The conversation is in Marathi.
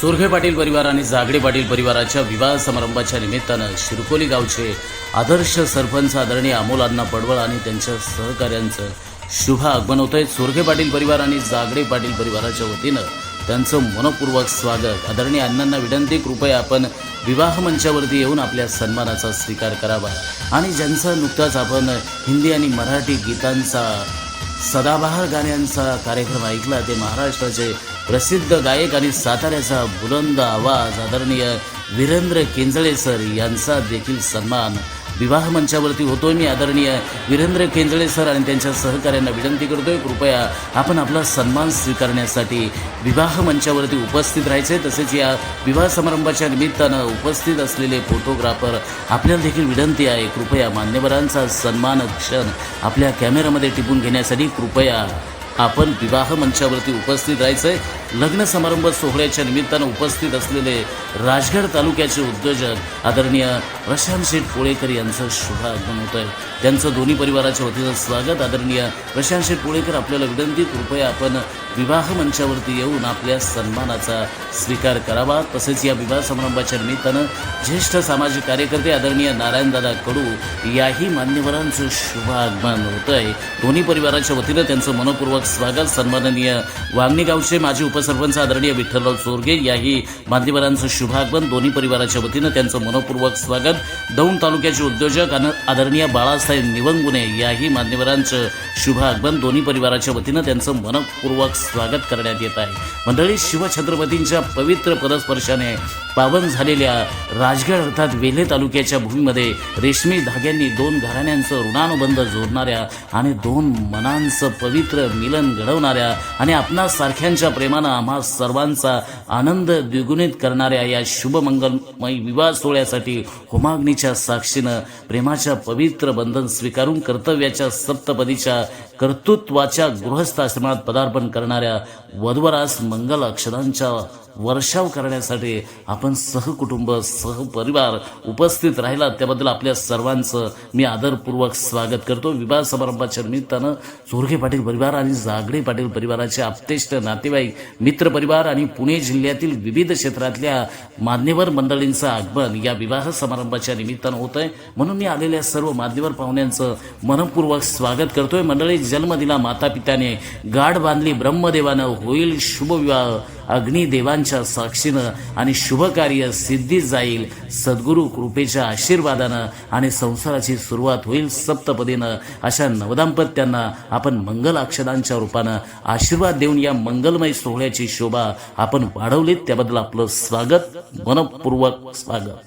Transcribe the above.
चोरखे पाटील परिवार आणि जागडे पाटील परिवाराच्या विवाह समारंभाच्या निमित्तानं शिरकोली गावचे आदर्श सरपंच आदरणीय अमोलांना पडवळ आणि त्यांच्या सहकाऱ्यांचं शुभ आगमन होत आहे सोरखे पाटील परिवार आणि जागडे पाटील परिवाराच्या वतीनं त्यांचं मनपूर्वक स्वागत. आदरणीय अण्णांना विनंती कृपया आपण विवाह मंचावरती येऊन आपल्या सन्मानाचा स्वीकार करावा. आणि ज्यांचा नुकताच आपण हिंदी आणि मराठी गीतांचा सदाबहार गाण्यांचा कार्यक्रम ऐकला ते महाराष्ट्राचे प्रसिद्ध गायक आणि साताऱ्याचा बुलंद आवाज आदरणीय वीरेंद्र केंजळे सर यांचा देखील सन्मान विवाह मंचावरती होतोय. मी आदरणीय वीरेंद्र केंजळे सर आणि त्यांच्या सहकाऱ्यांना विनंती करतोय. कृपया आपण आपला सन्मान स्वीकारण्यासाठी विवाह मंचावरती उपस्थित राहायचे. तसेच या विवाह समारंभाच्या निमित्तानं उपस्थित असलेले फोटोग्राफर आपल्याला देखील विनंती आहे. कृपया मान्यवरांचा सन्मान क्षण आपल्या कॅमेऱ्यामध्ये टिपून घेण्यासाठी कृपया आपण विवाह मंचावरती उपस्थित राहायचंय. लग्न समारंभ सोहळ्याच्या निमित्तानं उपस्थित असलेले राजगड तालुक्याचे उद्योजक आदरणीय प्रशांत शेठ पोळेकर यांचं शुभ आगमन होत आहे त्यांचं दोन्ही परिवाराच्या वतीनं स्वागत. आदरणीय प्रशांत शेठ पोळेकर आपल्याला विनंती कृपया आपण विवाह मंचावरती येऊन आपल्या सन्मानाचा स्वीकार करावा. तसेच या विवाह समारंभाच्या निमित्तानं ज्येष्ठ सामाजिक कार्यकर्ते आदरणीय नारायणदादा कडू याही मान्यवरांचं शुभ आगमन होत आहे दोन्ही परिवाराच्या वतीनं त्यांचं मनपूर्वक स्वागत सन्माननीय वांगणी गावचे माजी उपसरपंच आदरणीय विठ्ठलराव चोरगे याही मान्यवरांचं शुभागमन. दोन्ही परिवाराच्या वतीनं त्यांचं मनपूर्वक स्वागत. दौंड तालुक्याचे उद्योजक आणि आदरणीय बाळासाहेब निवंगुणे याही मान्यवरांचं शुभागमन. दोन्ही परिवाराच्या वतीनं त्यांचं मनपूर्वक स्वागत करण्यात येत आहे. मंडळी शिवछत्रपतींच्या पवित्र पदस्पर्शाने पावन झालेल्या राजगड अर्थात वेल्हे तालुक्याच्या भूमीमध्ये रेशमी धाग्यांनी दोन घराण्यांचं ऋणानुबंध जोडणाऱ्या आणि दोन मनांचं पवित्र मिलन घडवणाऱ्या आणि आपणा सारख्यांच्या प्रेमानं आम्हा सर्वांचा आनंद द्विगुणित करणाऱ्या या शुभमंगलमय विवाह सोहळ्यासाठी होमाग्नीच्या साक्षीनं प्रेमाच्या पवित्र बंधन स्वीकारून कर्तव्याच्या सप्तपदीच्या कर्तृत्वाच्या गृहस्थाश्रमात पदार्पण करणाऱ्या वधवरास मंगल अक्षरांच्या वर्षाव करण्यासाठी आपण सहकुटुंब सहपरिवार उपस्थित राहिला त्याबद्दल आपल्या सर्वांचं मी आदरपूर्वक स्वागत करतो. विवाह समारंभाच्या निमित्तानं चोरगे पाटील परिवार आणि जागडे पाटील परिवाराचे आपतेष्ट नातेवाईक मित्रपरिवार आणि पुणे जिल्ह्यातील विविध क्षेत्रातल्या मान्यवर मंडळींचं आगमन या विवाह समारंभाच्या निमित्तानं होत आहे म्हणून मी आलेल्या सर्व मान्यवर पाहुण्यांचं मनपूर्वक स्वागत करतोय. मंडळी जन्म दिला माता पित्याने गाठ बांधली. ब्रह्मदेवानं होईल शुभविवाह. अग्निदेवांच्या साक्षीनं आणि शुभकार्य सिद्धीत जाईल. सद्गुरू कृपेच्या आशीर्वादानं आणि संसाराची सुरुवात होईल सप्तपदीनं. अशा नवदाम्पत्यांना आपण मंगल अक्षदांच्या रूपानं आशीर्वाद देऊन या मंगलमय सोहळ्याची शोभा आपण वाढवलीत. त्याबद्दल आपलं स्वागत. मनपूर्वक स्वागत.